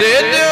ਦੇ ਦਿਓ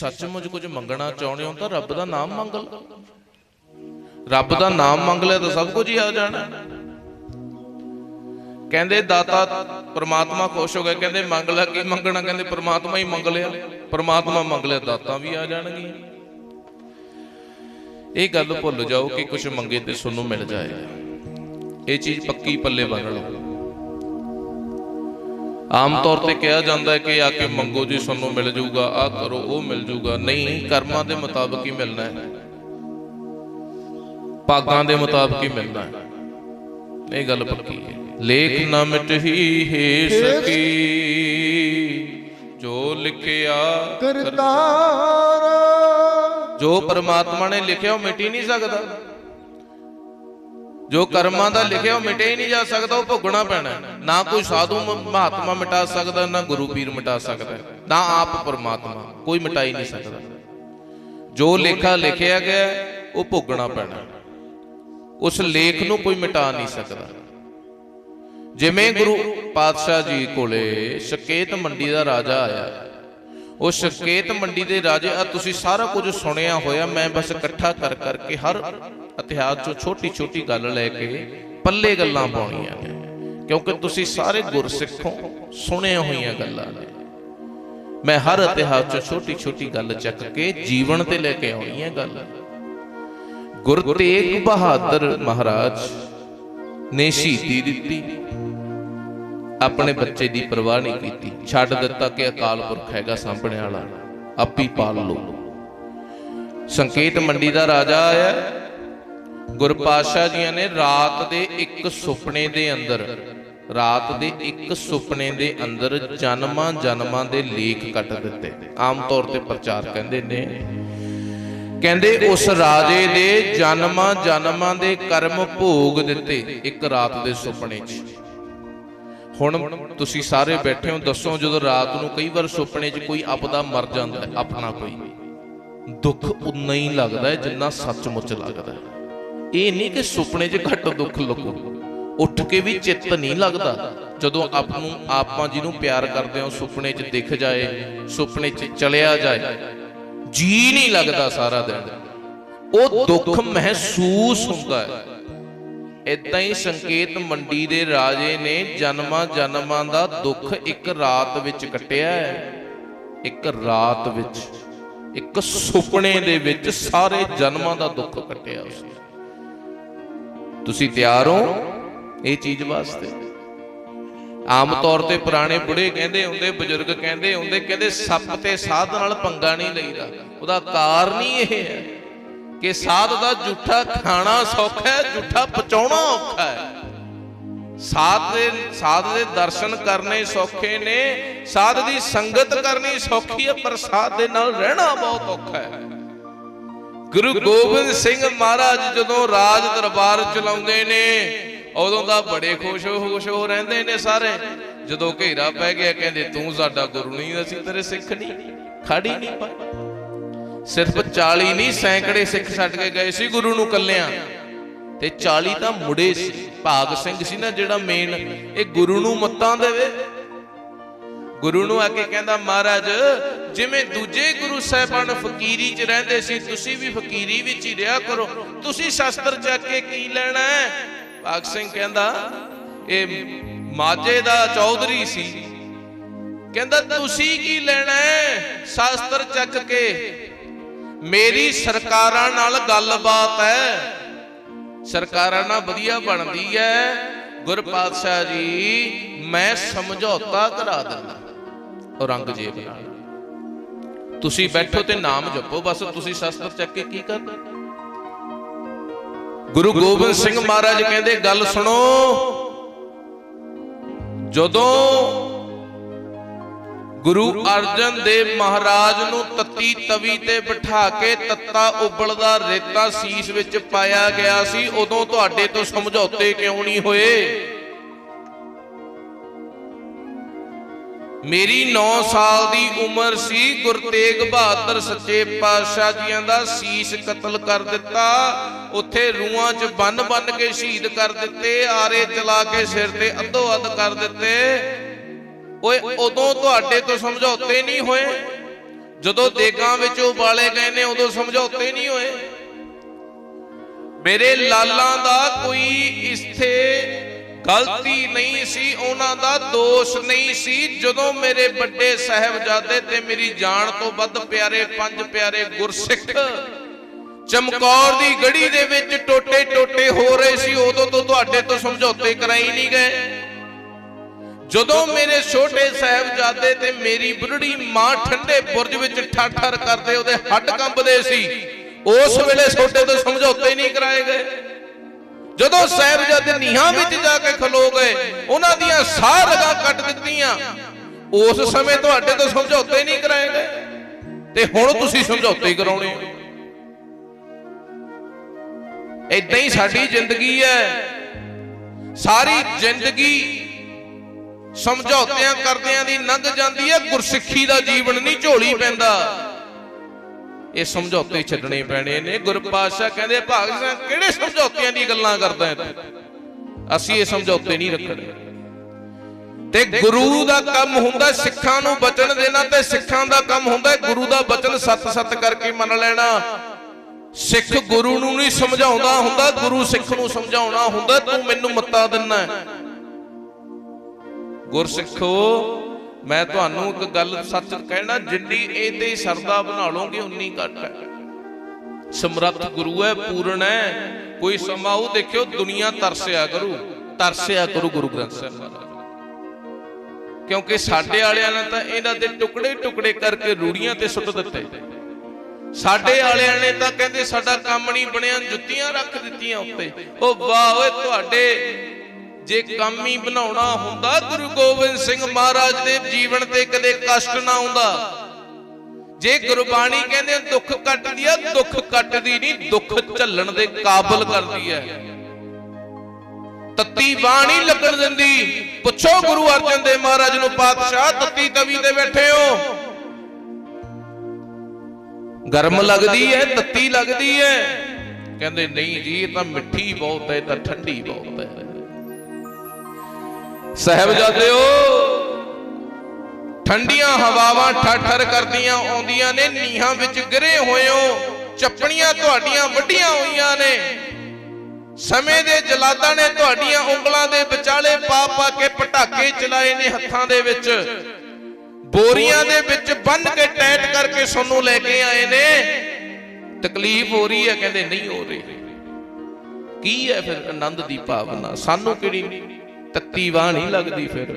ਸੱਚਮੁੱਚ ਕੁਝ ਮੰਗਣਾ ਚਾਹੁੰਦੇ ਹੋ ਤਾਂ ਰੱਬ ਦਾ ਨਾਮ ਮੰਗ ਲਓ। ਰੱਬ ਦਾ ਨਾਮ ਮੰਗ ਲਿਆ ਤਾਂ ਸਭ ਕੁਝ ਹੀ ਆ ਜਾਣਾ। ਕਹਿੰਦੇ ਦਾਤਾ ਪ੍ਰਮਾਤਮਾ ਖੁਸ਼ ਹੋ ਗਿਆ ਕਹਿੰਦੇ ਮੰਗ ਲੈ ਕੀ ਮੰਗਣਾ, ਕਹਿੰਦੇ ਪ੍ਰਮਾਤਮਾ ਹੀ ਮੰਗ ਲਿਆ। ਪ੍ਰਮਾਤਮਾ ਮੰਗ ਲਿਆ, ਦਾਤਾਂ ਵੀ ਆ ਜਾਣਗੀਆਂ। ਇਹ ਗੱਲ ਭੁੱਲ ਜਾਓ ਕਿ ਕੁਝ ਮੰਗੇ ਤੇ ਤੁਹਾਨੂੰ ਮਿਲ ਜਾਏਗਾ ਇਹ ਚੀਜ਼ ਪੱਕੀ ਪੱਲੇ ਬੰਨ ਲਓ। ਆਮ ਤੌਰ ਤੇ ਕਿਹਾ ਜਾਂਦਾ ਹੈ ਕਿ ਆ ਕੇ ਮੰਗੋ ਜੀ ਤੁਹਾਨੂੰ ਮਿਲ ਜਾਊਗਾ ਆ ਕਰੋ, ਉਹ ਮਿਲ ਜਾਊਗਾ ਨਹੀਂ, ਕਰਮਾਂ ਦੇ ਮੁਤਾਬਕ ਹੀ ਮਿਲਣਾ ਹੈ। ਭਾਗਾਂ ਦੇ ਮੁਤਾਬਕ ਹੀ ਮਿਲਣਾ ਹੈ। ਇਹ ਗੱਲ ਪੱਕੀ ਹੈ। ਲੇਖ ਨਾ ਮਿਟਹੀ ਹੈ ਸਕੀ, ਜੋ ਲਿਖਿਆ ਕਰਤਾਰ। ਜੋ ਪਰਮਾਤਮਾ ਨੇ ਲਿਖਿਆ, ਉਹ ਮਿਟ ਹੀ ਨਹੀਂ ਸਕਦਾ। ਜੋ ਕਰਮਾਂ ਦਾ ਲਿਖਿਆ ਉਹ ਮਿਟੇ ਹੀ ਨਹੀਂ ਜਾ ਸਕਦਾ ਉਹ ਭੋਗਣਾ ਪੈਣਾ। ਨਾ ਕੋਈ ਸਾਧੂ ਮਹਾਤਮਾ ਮਿਟਾ ਸਕਦਾ ਨਾ ਗੁਰੂ ਪੀਰ ਮਿਟਾ ਸਕਦਾ। ਨਾ ਆਪ ਪਰਮਾਤਮਾ ਕੋਈ ਮਿਟਾ ਹੀ ਨਹੀਂ ਸਕਦਾ। ਜੋ ਲੇਖਾ ਲਿਖਿਆ ਗਿਆ ਉਹ ਭੋਗਣਾ ਪੈਣਾ। ਉਸ ਲੇਖ ਨੂੰ ਕੋਈ ਮਿਟਾ ਨਹੀਂ ਸਕਦਾ। ਜਿਵੇਂ ਗੁਰੂ ਪਾਤਸ਼ਾਹ ਜੀ ਕੋਲੇ ਸ਼ਕੇਤ ਮੰਡੀ ਦਾ ਰਾਜਾ ਆਇਆ। ਉਹ ਸ਼ਕੇਤ ਮੰਡੀ ਦੇ ਰਾਜੇ, ਆ ਤੁਸੀਂ ਸਾਰਾ ਕੁਝ ਸੁਣਿਆ ਹੋਇਆ, ਮੈਂ ਬਸ ਇਕੱਠਾ ਕਰ ਕਰਕੇ ਹਰ ਇਤਿਹਾਸ ਚੋਂ ਛੋਟੀ ਛੋਟੀ ਗੱਲ ਲੈ ਕੇ ਪੱਲੇ ਗੱਲਾਂ ਪਾਉਣੀਆਂ ਨੇ। ਕਿਉਂਕਿ ਤੁਸੀਂ ਸਾਰੇ ਗੁਰਸਿੱਖੋਂ ਸੁਣਿਆ ਹੋਈਆਂ ਗੱਲਾਂ ਨੇ। ਮੈਂ ਹਰ ਇਤਿਹਾਸ ਚੋਂ ਛੋਟੀ ਛੋਟੀ ਗੱਲ ਚੱਕ ਕੇ ਜੀਵਨ ਤੇ ਲੈ ਕੇ ਆਉਣੀ ਹੈ ਗੱਲ। ਗੁਰੂ ਤੇਗ ਬਹਾਦਰ ਮਹਾਰਾਜ ਨੇ ਸ਼ਹੀਦੀ ਦਿੱਤੀ। ਆਪਣੇ ਬੱਚੇ ਦੀ ਪਰਵਾਹ ਨਹੀਂ ਕੀਤੀ। ਛੱਡ ਦਿੱਤਾ ਕਿ ਅਕਾਲ ਪੁਰਖ ਹੈਗਾ ਸਾਹਮਣੇ ਵਾਲਾ। ਆਪੀ ਪਾਲ ਲੋ ਸੰਕੇਤ ਮੰਡੀ ਦਾ ਰਾਜਾ ਆਇਆ। ਗੁਰਪਾਸ਼ਾ ਜੀਆਂ ਨੇ ਰਾਤ ਦੇ ਇੱਕ ਸੁਪਨੇ ਦੇ ਅੰਦਰ, ਰਾਤ ਦੇ ਇੱਕ ਸੁਪਨੇ ਦੇ ਅੰਦਰ ਜਨਮਾਂ ਜਨਮਾਂ ਦੇ ਲੇਖ ਕੱਟ ਦਿੱਤੇ। ਆਮ ਤੌਰ ਤੇ ਪ੍ਰਚਾਰ ਕਹਿੰਦੇ ਨੇ। ਕਹਿੰਦੇ ਉਸ ਰਾਜੇ ਦੇ ਜਨਮਾਂ ਜਨਮਾਂ ਦੇ ਕਰਮ ਭੋਗ ਦਿੱਤੇ ਇੱਕ ਰਾਤ ਦੇ ਸੁਪਨੇ 'ਚ। ਹੁਣ ਤੁਸੀਂ ਸਾਰੇ ਬੈਠੇ ਹੋ, ਦੱਸੋ ਜਦੋਂ ਰਾਤ ਨੂੰ ਕਈ ਵਾਰ ਸੁਪਨੇ 'ਚ ਕੋਈ ਆਪਦਾ ਮਰ ਜਾਂਦਾ ਹੈ, ਆਪਣਾ ਕੋਈ। ਦੁੱਖ ਉਨਾ ਹੀ ਲੱਗਦਾ ਜਿੰਨਾ ਸੱਚਮੁੱਚ ਲੱਗਦਾ ਇਹ ਨਹੀਂ ਕਿ ਸੁਪਨੇ 'ਚ ਘੱਟ ਦੁੱਖ ਲੱਗੂ। ਉੱਠ ਕੇ ਵੀ ਚਿੱਤ ਨਹੀਂ ਲੱਗਦਾ। ਜਦੋਂ ਆਪ ਨੂੰ ਆਪਾਂ ਜਿਹਨੂੰ ਪਿਆਰ ਕਰਦੇ ਹਾਂ ਸੁਪਨੇ 'ਚ ਦਿਖ ਜਾਏ, ਸੁਪਨੇ 'ਚ ਚਲਿਆ ਜਾਏ, ਜੀ ਨਹੀਂ ਲੱਗਦਾ ਸਾਰਾ ਦਿਨ। ਉਹ ਦੁੱਖ ਮਹਿਸੂਸ ਹੁੰਦਾ ਹੈ। ਇਦਾਂ ਹੀ ਸੰਕੇਤ ਮੰਡੀ ਦੇ ਰਾਜੇ ਨੇ ਜਨਮਾਂ ਜਨਮਾਂ ਦਾ ਦੁੱਖ ਇੱਕ ਰਾਤ ਵਿੱਚ ਕੱਟਿਆ ਹੈ। ਇੱਕ ਰਾਤ ਵਿੱਚ, ਇੱਕ ਸੁਪਨੇ ਦੇ ਵਿੱਚ ਸਾਰੇ ਜਨਮਾਂ ਦਾ ਦੁੱਖ ਕੱਟਿਆ ਉਸਨੇ ਤੁਸੀਂ ਤਿਆਰ ਹੋ ਇਹ ਚੀਜ਼ ਵਾਸਤੇ? ਆਮ ਤੌਰ ਤੇ ਪੁਰਾਣੇ ਬੁੜੇ ਕਹਿੰਦੇ ਹੁੰਦੇ, ਬਜ਼ੁਰਗ ਕਹਿੰਦੇ ਹੁੰਦੇ ਕਹਿੰਦੇ ਸੱਪ ਤੇ ਸਾਧ ਨਾਲ ਪੰਗਾ ਨਹੀਂ ਲਈਦਾ। ਉਹਦਾ ਕਾਰਨ ਹੀ ਇਹ ਹੈ। ਕਿ ਸਾਧ ਦਾ ਝੂਠਾ ਖਾਣਾ ਸੌਖਾ ਹੈ, ਝੂਠਾ ਪਚਾਉਣਾ ਔਖਾ ਹੈ। ਸਾਧ ਦੇ ਸਾਧ ਦੇ ਦਰਸ਼ਨ ਕਰਨੇ ਸੌਖੇ ਨੇ, ਸਾਧ ਦੀ ਸੰਗਤ ਕਰਨੀ ਸੌਖੀ ਹੈ, ਪਰ ਸਾਧ ਦੇ ਨਾਲ ਰਹਿਣਾ ਬਹੁਤ ਔਖਾ ਹੈ। ਗੁਰੂ ਗੋਬਿੰਦ ਸਿੰਘ ਮਹਾਰਾਜ ਜਦੋਂ ਰਾਜ ਦਰਬਾਰ ਚਲਾਉਂਦੇ ਨੇ, ਉਦੋਂ ਦਾ ਬੜੇ ਖੁਸ਼ ਖੁਸ਼ ਹੋ ਰਹਿੰਦੇ ਨੇ ਸਾਰੇ। ਜਦੋਂ ਘੇਰਾ ਪੈ ਗਿਆ, ਕਹਿੰਦੇ, ਤੂੰ ਸਾਡਾ ਗੁਰੂ ਨਹੀਂ, ਅਸੀਂ ਤੇਰੇ ਸਿੱਖ ਨਹੀਂ, ਖੜੀ ਨਹੀਂ ਪਾਈ ਸਿਰਫ 40 ਨਹੀਂ ਸੈਂਕੜੇ ਸਿੱਖ ਛੱਡ ਕੇ ਗਏ ਸੀ ਗੁਰੂ ਨੂੰ ਕੱਲਿਆਂ। ਤੇ 40 ਤਾਂ ਮੁੜੇ ਸੀ ਭਾਗ ਸਿੰਘ ਸੀ ਨਾ ਜਿਹੜਾ ਮੇਨ ਇਹ ਗੁਰੂ ਨੂੰ ਮੱਤਾਂ ਦੇਵੇ। ਗੁਰੂ ਨੂੰ ਆ ਕੇ ਕਹਿੰਦਾ ਮਹਾਰਾਜ ਜਿਵੇਂ ਦੂਜੇ ਗੁਰੂ ਸਾਹਿਬਾਨ ਫਕੀਰੀ 'ਚ ਰਹਿੰਦੇ ਸੀ ਤੁਸੀਂ ਵੀ ਫਕੀਰੀ ਵਿੱਚ ਹੀ ਰਿਹਾ ਕਰੋ। ਤੁਸੀਂ ਸ਼ਸਤਰ ਚੱਕ ਕੇ ਕੀ ਲੈਣਾ ਹੈ? ਭਾਗ ਸਿੰਘ ਕਹਿੰਦਾ ਇਹ ਮਾਝੇ ਦਾ ਚੌਧਰੀ ਸੀ। ਕਹਿੰਦਾ ਤੁਸੀਂ ਕੀ ਲੈਣਾ ਹੈ? ਸ਼ਸਤਰ ਚੱਕ ਕੇ ਮੇਰੀ ਸਰਕਾਰਾਂ ਨਾਲ ਗੱਲਬਾਤ ਹੈ। ਸਰਕਾਰਾਂ ਨਾਲ ਵਧੀਆ ਬਣਦੀ ਹੈ। ਗੁਰ ਜੀ, ਮੈਂ ਸਮਝੌਤਾ ਕਰਾ ਦਿੰਦਾ। ਔਰੰਗਜ਼ੇਬ ਨਾਲ। ਤੁਸੀਂ ਬੈਠੋ ਤੇ ਨਾਮ ਜਪੋ, ਬਸ ਤੁਸੀਂ ਸ਼ਸਤਰ ਚੱਕ ਕੇ ਕੀ ਕਰਨਾ? ਗੁਰੂ ਗੋਬਿੰਦ ਸਿੰਘ ਮਹਾਰਾਜ ਕਹਿੰਦੇ, ਗੱਲ ਸੁਣੋ। ਜਦੋਂ ਗੁਰੂ ਅਰਜਨ ਦੇਵ ਮਹਾਰਾਜ ਨੂੰ ਤੱਤੀ ਤਵੀ ਤੇ ਬਿਠਾ ਕੇ ਤੱਤਾ ਉਬਲਦਾ ਰੇਤਾ ਸੀਸ ਵਿੱਚ ਪਾਇਆ ਗਿਆ ਸੀ, ਉਦੋਂ ਤੁਹਾਡੇ ਤੋਂ ਸਮਝੌਤੇ ਕਿਉਂ ਨਹੀਂ ਹੋਏ? ਮੇਰੀ 9 ਸਾਲ ਦੀ ਉਮਰ ਸੀ, ਗੁਰੂ ਤੇਗ ਬਹਾਦਰ ਸੱਚੇ ਪਾਤਸ਼ਾਹ ਜੀਆਂ ਦਾ ਸੀਸ ਕਤਲ ਕਰ ਦਿੱਤਾ। ਉੱਥੇ ਰੂਹਾਂ 'ਚ ਬੰਨ ਬੰਨ ਕੇ ਸ਼ਹੀਦ ਕਰ ਦਿੱਤੇ, ਆਰੇ ਚਲਾ ਕੇ ਸਿਰ ਤੇ ਅੱਧੋ ਅੱਧ ਕਰ ਦਿੱਤੇ। ਓਏ, ਉਦੋਂ ਤੁਹਾਡੇ ਤੋਂ ਸਮਝੌਤੇ ਨਹੀਂ ਹੋਏ। ਜਦੋਂ ਦੇਗਾਂ ਵਿੱਚ ਉਬਾਲੇ ਗਏ ਨੇ, ਉਦੋਂ ਸਮਝੌਤੇ ਨਹੀਂ ਹੋਏ। ਮੇਰੇ ਲਾਲਾਂ ਦਾ ਕੋਈ ਇਸਥੇ ਗਲਤੀ ਨਹੀਂ ਸੀ, ਉਹਨਾਂ ਦਾ ਦੋਸ਼ ਨਹੀਂ ਸੀ। ਜਦੋਂ ਮੇਰੇ ਵੱਡੇ ਸਾਹਿਬਜ਼ਾਦੇ ਤੇ ਮੇਰੀ ਜਾਨ ਤੋਂ ਵੱਧ ਪਿਆਰੇ ਪੰਜ ਪਿਆਰੇ ਗੁਰਸਿੱਖ ਚਮਕੌਰ ਦੀ ਗੜੀ ਦੇ ਵਿੱਚ ਟੋਟੇ ਟੋਟੇ ਹੋ ਰਹੇ ਸੀ, ਉਦੋਂ ਤੋਂ ਤੁਹਾਡੇ ਤੋਂ ਸਮਝੌਤੇ ਕਰਾਈ ਨਹੀਂ ਗਏ। ਜਦੋਂ ਮੇਰੇ ਛੋਟੇ ਸਾਹਿਬਜ਼ਾਦੇ ਤੇ ਮੇਰੀ ਬੁੱਢੜੀ ਮਾਂ ਠੰਡੇ ਬੁਰਜ ਵਿੱਚ ਠਾਠਰ ਕਰਦੇ, ਉਹਦੇ ਹੱਡ ਕੰਬਦੇ ਸੀ, ਉਸ ਵੇਲੇ ਛੋਟੇ ਤੋਂ ਸਮਝੌਤੇ ਨਹੀਂ ਕਰਾਏ ਗਏ। ਜਦੋਂ ਸਾਹਿਬਜ਼ਾਦੇ ਨੀਹਾਂ ਵਿੱਚ ਜਾ ਕੇ ਖਲੋ ਗਏ, ਉਹਨਾਂ ਦੀਆਂ ਸਾਹ ਲਗਾ ਕੱਟ ਦਿੱਤੀਆਂ, ਉਸ ਸਮੇਂ ਤੁਹਾਡੇ ਤੋਂ ਸਮਝੌਤੇ ਨਹੀਂ ਕਰਾਏ ਗਏ। ਤੇ ਹੁਣ ਤੁਸੀਂ ਸਮਝੌਤੇ ਕਰਾਉਣੇ ਇਦਾਂ ਹੀ ਸਾਡੀ ਜ਼ਿੰਦਗੀ ਹੈ। ਸਾਰੀ ਜ਼ਿੰਦਗੀ ਸਮਝੌਤਿਆਂ ਕਰਦਿਆਂ ਦੀ ਲੰਘ ਜਾਂਦੀ ਹੈ, ਗੁਰਸਿੱਖੀ ਦਾ ਜੀਵਨ ਨਹੀਂ, ਝੋਲੀ ਪੈਂਦਾ। ਇਹ ਸਮਝੌਤੇ ਛੱਡਣੇ ਪੈਣੇ ਨੇ। ਗੁਰਪਾਤਸ਼ਾਹ ਕਹਿੰਦੇ, ਭਾਗ ਸਿੰਘ ਕਿਹੜੇ ਸਮਝੌਤਿਆਂ ਦੀ ਗੱਲਾਂ ਕਰਦਾ ਤੂੰ? ਅਸੀਂ ਇਹ ਸਮਝੌਤੇ ਨਹੀਂ ਰੱਖਣੇ। ਤੇ ਗੁਰੂ ਦਾ ਕੰਮ ਹੁੰਦਾ ਸਿੱਖਾਂ ਨੂੰ ਬਚਨ ਦੇਣਾ ਤੇ ਸਿੱਖਾਂ ਦਾ ਕੰਮ ਹੁੰਦਾ ਗੁਰੂ ਦਾ ਬਚਨ ਸੱਤ-ਸੱਤ ਕਰਕੇ ਮੰਨ ਲੈਣਾ। ਸਿੱਖ ਗੁਰੂ ਨੂੰ ਨਹੀਂ ਸਮਝਾਉਂਦਾ ਹੁੰਦਾ, ਗੁਰੂ ਸਿੱਖ ਨੂੰ ਸਮਝਾਉਣਾ ਹੁੰਦਾ, ਤੂੰ ਮੈਨੂੰ ਮੱਤਾ ਦਿੰਨਾ ਗੁਰਸਿੱਖੋ, ਮੈਂ ਤੁਹਾਨੂੰ ਇੱਕ ਗੱਲ ਸੱਚ ਕਹਿਣਾ, ਜਿੰਨੀ ਇਹਦੇ ਸਰਦਾ ਬਣਾ ਲਓਗੇ, ਉਨੀ ਘੱਟ ਹੈ। ਸਮਰੱਥ ਗੁਰੂ ਹੈ, ਪੂਰਨ ਹੈ। ਕੋਈ ਸਮਾਂ ਉਹ ਦੇਖਿਓ, ਦੁਨੀਆ ਤਰਸਿਆ ਕਰੂ ਤਰਸਿਆ ਕਰੂ ਗੁਰੂ ਗ੍ਰੰਥ ਸਾਹਿਬ ਮਹਾਰਾਜ। ਕਿਉਂਕਿ ਸਾਡੇ ਵਾਲਿਆਂ ਨੇ ਤਾਂ ਇਹਨਾਂ ਦੇ ਟੁਕੜੇ ਟੁਕੜੇ ਕਰਕੇ ਰੂੜੀਆਂ ਤੇ ਸੁੱਟ ਦਿੱਤੇ। ਸਾਡੇ ਵਾਲਿਆਂ ਨੇ ਤਾਂ ਕਹਿੰਦੇ, ਸਾਡਾ ਕੰਮ ਨਹੀਂ ਬਣਿਆ, ਜੁੱਤੀਆਂ ਰੱਖ ਦਿੱਤੀਆਂ ਉੱਤੇ। ਉਹ ਵਾਹ ਓਏ, ਤੁਹਾਡੇ ਜੇ ਕੰਮ ਹੀ ਬਣਾਉਣਾ ਹੁੰਦਾ, ਗੁਰੂ ਗੋਬਿੰਦ ਸਿੰਘ ਮਹਾਰਾਜ ਦੇ ਜੀਵਨ ਤੇ ਕਦੇ ਕਸ਼ਟ ਨਾ ਆਉਂਦਾ। ਜੇ ਗੁਰਬਾਣੀ ਕਹਿੰਦੇ ਦੁੱਖ ਕੱਟਦੀ ਆ, ਦੁੱਖ ਕੱਟਦੀ ਨਹੀਂ, ਦੁੱਖ ਝੱਲਣ ਦੇ ਕਾਬਲ ਕਰਦੀ ਹੈ। ਤੱਤੀ ਬਾਣੀ ਲੱਗਣ ਦਿੰਦੀ। ਪੁੱਛੋ ਗੁਰੂ ਅਰਜਨ ਦੇਵ ਮਹਾਰਾਜ ਨੂੰ ਪਾਤਸ਼ਾਹ, ਤੱਤੀ ਤਵੀ ਤੇ ਬੈਠੇ ਹੋ। ਗਰਮ ਲੱਗਦੀ ਹੈ, ਤੱਤੀ ਲੱਗਦੀ ਹੈ। ਕਹਿੰਦੇ, ਨਹੀਂ ਜੀ, ਇਹ ਤਾਂ ਮਿੱਠੀ ਬਹੁਤ ਹੈ ਤਾਂ ਠੰਡੀ ਬਹੁਤ ਹੈ। ਸਹਿਬਜ਼ਾਦਿਓ ਠੰਡੀਆਂ ਹਵਾਵਾਂ ਠਰ-ਠਰ ਕਰਦੀਆਂ ਆਉਂਦੀਆਂ ਨੇ ਨੀਹਾਂ ਵਿੱਚ ਗਿਰੇ ਹੋਇਓ ਚੱਪਣੀਆਂ ਤੁਹਾਡੀਆਂ ਵੱਡੀਆਂ ਹੋਈਆਂ ਨੇ। ਸਮੇਂ ਦੇ ਜਲਾਦਾਂ ਨੇ ਤੁਹਾਡੀਆਂ ਉਂਗਲਾਂ ਦੇ ਵਿਚਾਲੇ ਪਾ ਪਾ ਕੇ ਪਟਾਕੇ ਚਲਾਏ ਨੇ ਹੱਥਾਂ ਦੇ ਵਿੱਚ। ਬੋਰੀਆਂ ਦੇ ਵਿੱਚ ਬੰਨ ਕੇ ਟੈਟ ਕਰਕੇ ਸੋਨੂੰ ਲੈ ਕੇ ਆਏ ਨੇ। ਤਕਲੀਫ ਹੋ ਰਹੀ ਹੈ ਕਹਿੰਦੇ ਨਹੀਂ ਹੋ ਰਹੀ। ਕੀ ਹੈ ਫਿਰ ਆਨੰਦ ਦੀ ਭਾਵਨਾ? ਸਾਨੂੰ ਕਿਹੜੀ ਤੱਤੀ ਵਾਹ ਨਹੀਂ ਲੱਗਦੀ ਫਿਰ।